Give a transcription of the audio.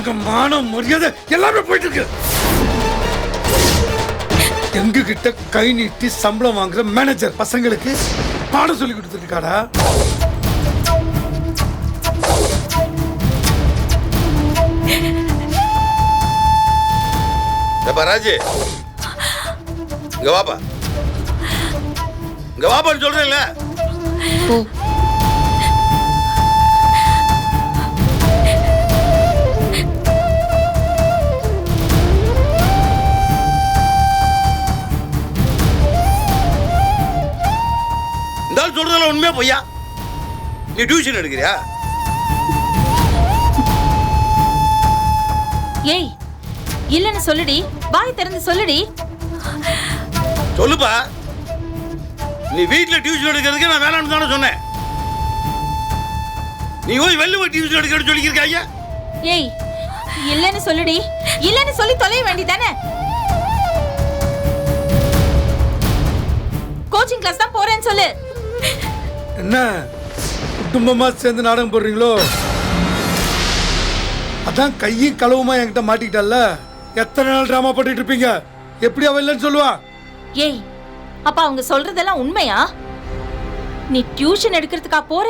எங்க மானம் மரியாதை எல்லாமே போயிட்டு இருக்கு எங்க கிட்ட கை நீட்டி சம்பளம் வாங்குற மேனேஜர் பசங்களுக்கு பாடம் சொல்லி கொடுத்துருக்காடா ராஜு. இங்க வாப்பா. இங்க வாப்பான்னு சொல்றேன்ல. சொல்றதெல்லாம் உண்மையா பொய்யா? நீ டியூஷன் எடுக்கிறியா? ஏய் இல்லன்னு சொல்லுடி. வாய் திறந்து சொல்லுடி. சொல்லுப்பா. நீ வீட்ல டியூஷன் எடுக்கிறதுக்கு நான் வேணாம்னு தானே சொன்னேன். நீ போய் வெளில போய் டியூஷன் எடுக்கிறன்னு சொல்லியிருக்க ஐயா ஏய் இல்லன்னு சொல்லுடி. இல்லன்னு சொல்லி தொலைய வேண்டியதானே? கோச்சிங் கிளாஸ் தான் போறேன்னு சொல்லு. என்ன? குடும்பமா சேர்ந்து நாடகம் போடுறீங்களோ? அதான் கையும் களவுமா என்கிட்ட மாட்டிக்கிட்டல்ல. எத்தனை நாள் டிராமா பண்ணிட்டு இருப்பீங்க? எப்படி அவ இல்லைன்னு சொல்லுவா? ஏய் அப்ப அவங்க சொல்றதெல்லாம் உண்மையா? நீ டியூஷன் எடுக்கிறதுக்கா போற?